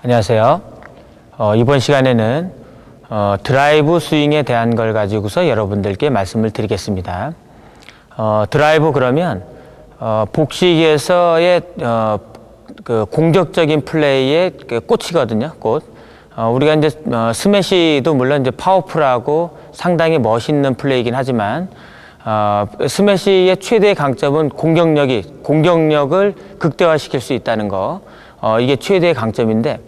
안녕하세요. 어, 이번 시간에는 어, 드라이브 스윙에 대한 걸 가지고서 여러분들께 말씀을 드리겠습니다. 어, 드라이브 그러면 어, 복식에서의 어, 그 공격적인 플레이의 그 꽃이거든요. 꽃. 어, 우리가 이제 어, 스매시도 물론 이제 파워풀하고 상당히 멋있는 플레이이긴 하지만 어, 스매시의 최대의 강점은 공격력이 공격력을 극대화시킬 수 있다는 거. 어, 이게 최대의 강점인데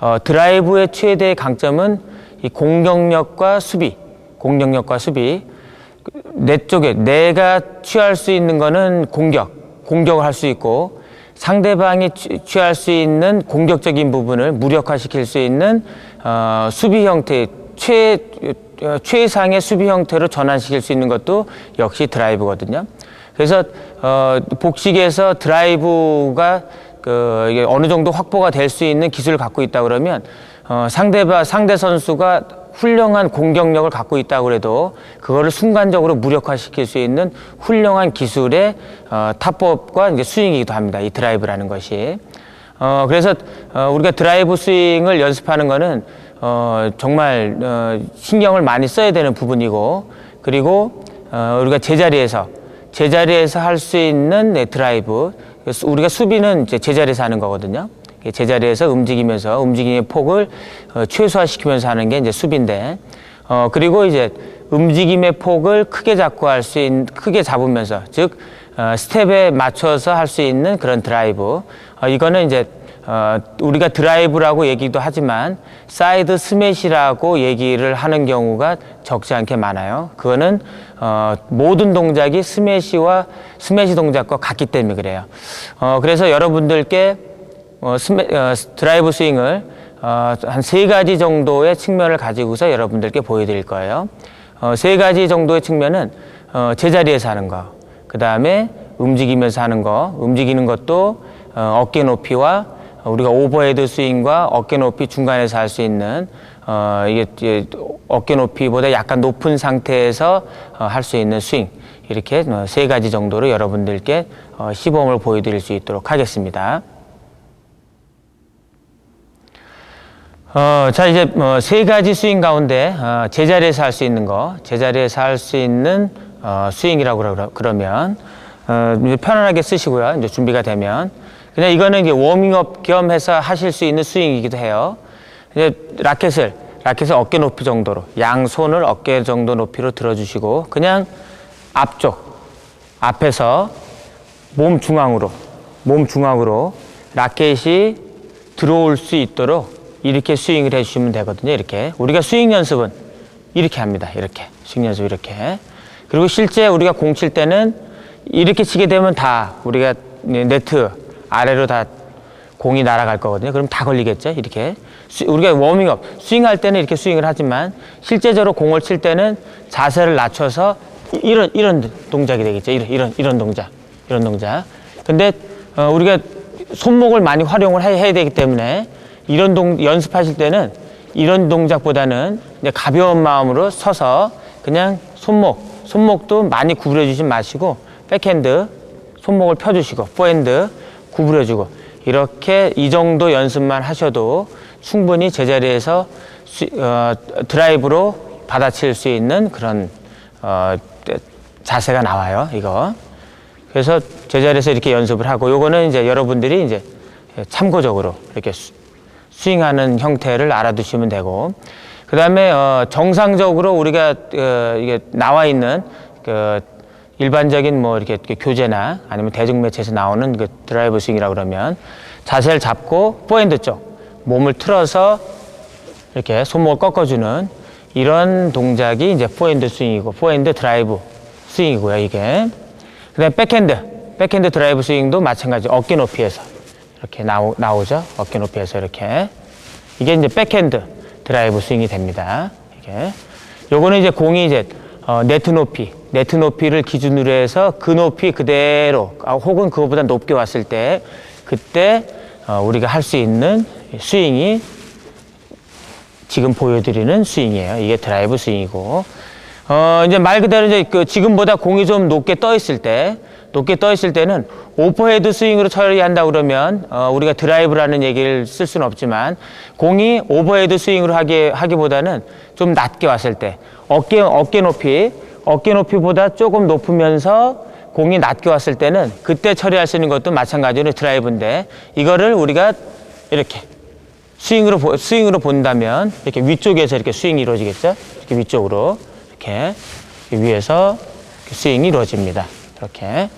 어, 드라이브의 최대의 강점은 이 공격력과 수비, 공격력과 수비. 내 쪽에 내가 취할 수 있는 거는 공격, 공격을 할 수 있고 상대방이 취- 취할 수 있는 공격적인 부분을 무력화시킬 수 있는 어, 수비 형태 최 어, 최상의 수비 형태로 전환시킬 수 있는 것도 역시 드라이브거든요. 그래서 어, 복식에서 드라이브가 그 이게 어느 정도 확보가 될 수 있는 기술을 갖고 있다 그러면 어, 상대방 상대 선수가 훌륭한 공격력을 갖고 있다고 그래도 그거를 순간적으로 무력화시킬 수 있는 훌륭한 기술의 어, 타법과 이제 스윙이기도 합니다. 이 드라이브라는 것이. 어, 그래서 어, 우리가 드라이브 스윙을 연습하는 거는 어, 정말 어, 신경을 많이 써야 되는 부분이고 그리고 어, 우리가 제자리에서 제자리에서 할 수 있는 네, 드라이브 우리가 수비는 제자리에서 하는 거거든요. 제자리에서 움직이면서 움직임의 폭을 어, 최소화시키면서 하는 게 이제 수비인데 어, 그리고 이제 움직임의 폭을 크게 잡고 할 수 있는 크게 잡으면서 즉 어, 스텝에 맞춰서 할 수 있는 그런 드라이브 어, 이거는 이제 어, 우리가 드라이브라고 얘기도 하지만 사이드 스매시라고 얘기를 하는 경우가 적지 않게 많아요. 그거는 어, 모든 동작이 스매시와 스매시 동작과 같기 때문에 그래요. 어, 그래서 여러분들께 어, 스매, 어, 드라이브 스윙을 어, 한 세 가지 정도의 측면을 가지고서 여러분들께 보여드릴 거예요. 어, 세 가지 정도의 측면은 어, 제자리에서 하는 거, 그 다음에 움직이면서 하는 거, 움직이는 것도 어, 어깨 높이와 우리가 오버헤드 스윙과 어깨 높이 중간에서 할 수 있는 어, 이게, 어깨 높이보다 약간 높은 상태에서 어, 할 수 있는 스윙 이렇게 어, 세 가지 정도로 여러분들께 어, 시범을 보여드릴 수 있도록 하겠습니다. 어, 자, 이제 뭐세 가지 스윙 가운데 어, 제자리에서 할 수 있는 거, 제자리에서 할 수 있는 어, 스윙이라고 그러- 그러면 어, 편안하게 쓰시고요. 이제 준비가 되면 그냥 이거는 이제 워밍업 겸 해서 하실 수 있는 스윙이기도 해요. 이제 라켓을 라켓을 어깨 높이 정도로 양 손을 어깨 정도 높이로 들어주시고 그냥 앞쪽 앞에서 몸 중앙으로 몸 중앙으로 라켓이 들어올 수 있도록 이렇게 스윙을 해주시면 되거든요. 이렇게 우리가 스윙 연습은 이렇게 합니다. 이렇게 스윙 연습 이렇게 그리고 실제 우리가 공 칠 때는 이렇게 치게 되면 다 우리가 네트 아래로 다 공이 날아갈 거거든요. 그럼 다 걸리겠죠. 이렇게 스- 우리가 워밍업 스윙할 때는 이렇게 스윙을 하지만 실제적으로 공을 칠 때는 자세를 낮춰서 이- 이런 이런 동작이 되겠죠. 이런 이런 이런 동작, 이런 동작. 근데 어, 우리가 손목을 많이 활용을 해- 해야 되기 때문에 이런 동 연습하실 때는 이런 동작보다는 이제 가벼운 마음으로 서서 그냥 손목 손목도 많이 구부려 주지 마시고 백핸드 손목을 펴주시고 포핸드 구부려주고 이렇게 이 정도 연습만 하셔도 충분히 제자리에서 수- 어, 드라이브로 받아칠 수 있는 그런 어, 자세가 나와요. 이거. 그래서 제자리에서 이렇게 연습을 하고 요거는 이제 여러분들이 이제 참고적으로 이렇게 수- 스윙하는 형태를 알아두시면 되고 그 다음에 어, 정상적으로 우리가 어, 이게 나와 있는 그 일반적인 뭐 이렇게, 이렇게 교재나 아니면 대중매체에서 나오는 그 드라이브 스윙이라 그러면 자세를 잡고 포핸드 쪽 몸을 틀어서 이렇게 손목을 꺾어주는 이런 동작이 이제 포핸드 스윙이고 포핸드 드라이브 스윙이고요 이게. 그다음 백핸드 백핸드 드라이브 스윙도 마찬가지 어깨 높이에서 이렇게 나오, 나오죠. 어깨 높이에서 이렇게. 이게 이제 백핸드 드라이브 스윙이 됩니다 이게. 요거는 이제 공이 이제 어, 네트 높이 네트 높이를 기준으로 해서 그 높이 그대로 아, 혹은 그거보다 높게 왔을 때 그때 어, 우리가 할 수 있는 스윙이 지금 보여드리는 스윙이에요. 이게 드라이브 스윙이고, 어, 이제 말 그대로 이제 그 지금보다 공이 좀 높게 떠 있을 때, 높게 떠 있을 때는 오퍼헤드 스윙으로 처리한다 그러면 어, 우리가 드라이브라는 얘기를 쓸 수는 없지만 공이 오버헤드 스윙으로 하기 하기보다는 좀 낮게 왔을 때 어깨 어깨 높이 어깨 높이보다 조금 높으면서 공이 낮게 왔을 때는 그때 처리할 수 있는 것도 마찬가지로 드라이브인데 이거를 우리가 이렇게 스윙으로 보- 스윙으로 본다면 이렇게 위쪽에서 이렇게 스윙이 이루어지겠죠? 이렇게 위쪽으로 이렇게 위에서 스윙이 이루어집니다. 이렇게.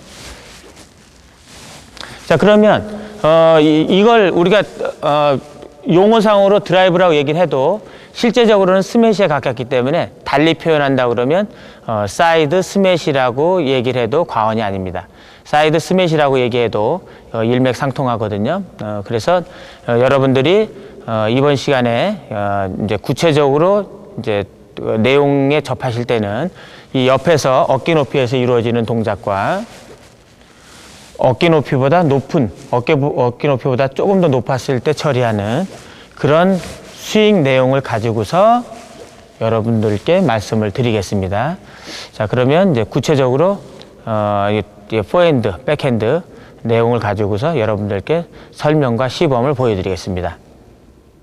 자 그러면 어, 이, 이걸 우리가 어, 용어상으로 드라이브라고 얘기를 해도 실제적으로는 스매시에 가깝기 때문에 달리 표현한다 그러면 어, 사이드 스매시라고 얘기를 해도 과언이 아닙니다. 사이드 스매시라고 얘기해도 어, 일맥상통하거든요. 어, 그래서 어, 여러분들이 어, 이번 시간에 어, 이제 구체적으로 이제 어, 내용에 접하실 때는 이 옆에서 어깨 높이에서 이루어지는 동작과 어깨 높이보다 높은 어깨 부- 어깨 높이보다 조금 더 높았을 때 처리하는 그런 스윙 내용을 가지고서 여러분들께 말씀을 드리겠습니다. 자 그러면 이제 구체적으로 어, 포핸드, 백핸드 내용을 가지고서 여러분들께 설명과 시범을 보여드리겠습니다.